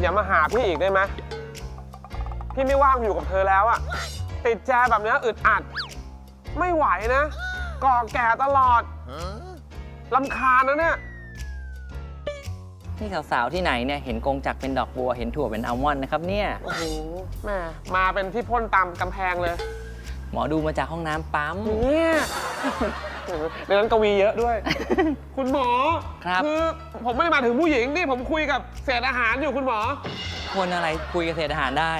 อย่ามาหาพี่อีกได้ไหมพี่ไม่ว่างอยู่กับเธอแล้วอะติดแจแบบเนี้ยอึดอัด ไม่ไหวนะก่อแก่ตลอดลำคาญนะเนี่ยนี่สาวๆที่ไหนเนี่ยเห็นกงจักรเป็นดอกบัวเห็นถั่วเป็นอัลมอนด์นะครับเนี่ย โอ้โหแม่มาเป็นที่พ่นตามกำแพงเลย หมอดูมาจากห้องน้ำปั๊ม เนี่ย ในนั้นกวีเยอะด้วย คุณหมอครับ อผมไม่ได้มาถึงผู้หญิงนี่ผมคุยกับเศษอาหารอยู่คุณหมอ คนอะไรคุยกับเศษอาหารได้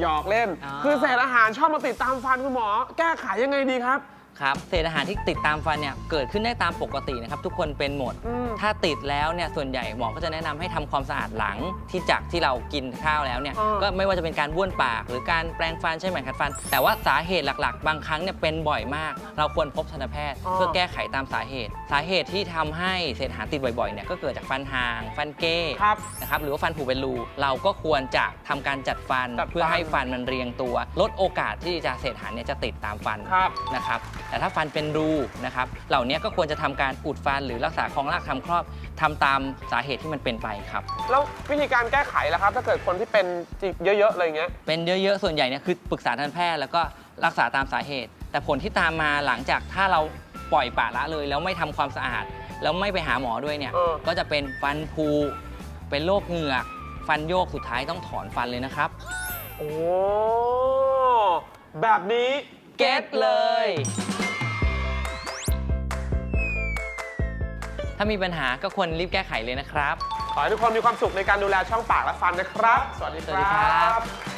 หยอกเล่น อ๋อ คือเศษอาหารชอบมาติดตามฟันคุณหมอ แก้ไขยังไงดีครับ ครับเศษอาหารที่ติดตามฟันเนี่ยเกิดขึ้นได้ตามปกตินะครับทุกคนเป็นหมด อืม ถ้าติดแล้วเนี่ยส่วนใหญ่หมอก็จะแนะนำให้ทำความสะอาดหลังที่จากที่เรากินข้าวแล้วเนี่ยอ่า ก็ไม่ว่าจะเป็นการบ้วนปาก หรือการแปรงฟันใช้ไหมขัดฟัน แต่ว่าสาเหตุหลักๆ บางครั้งเนี่ยเป็นบ่อยมาก เราควรพบทันตแพทย์ เพื่อแก้ไขตามสาเหตุ สาเหตุที่ทำให้เศษอาหารติดบ่อยๆเนี่ยก็เกิดจากฟันห่าง ฟันเก้ครับ นะครับหรือว่าฟันผุเป็นรูเราก็ควรจะทำการจัดฟันจัดฟัน เพื่อให้ฟันมันเรียงตัว ลดโอกาสที่จะเศษอาหารเนี่ยจะติดตามฟัน ครับ นะครับแต่ถ้าฟันเป็นรูนะครับเหล่านี้ก็ควรจะทำการอุดฟันหรือรักษาคลองรากทำครอบทำตามสาเหตุที่มันเป็นไปครับ แล้ววิธีการแก้ไขล่ะครับ ถ้าเกิดคนที่เป็นจิกเยอะๆอะไรเงี้ยเป็นเยอะๆส่วนใหญ่เนี่ยคือปรึกษาทันตแพทย์แล้วก็รักษาตามสาเหตุ แต่ผลที่ตามมาหลังจากถ้าเราปล่อยปละละเลย แล้วไม่ทำความสะอาด แล้วไม่ไปหาหมอด้วยเนี่ยเออก็จะเป็นฟันผุเป็นโรคเหงือกฟันโยกสุดท้ายต้องถอนฟันเลยนะครับ โอ้ แบบนี้ เก็ตเลย ถ้ามีปัญหาก็ควรรีบแก้ไขเลยนะครับ ขอให้ทุกคนมีความสุขในการดูแลช่องปากและฟันนะครับ สวัสดีสวัสดีครับ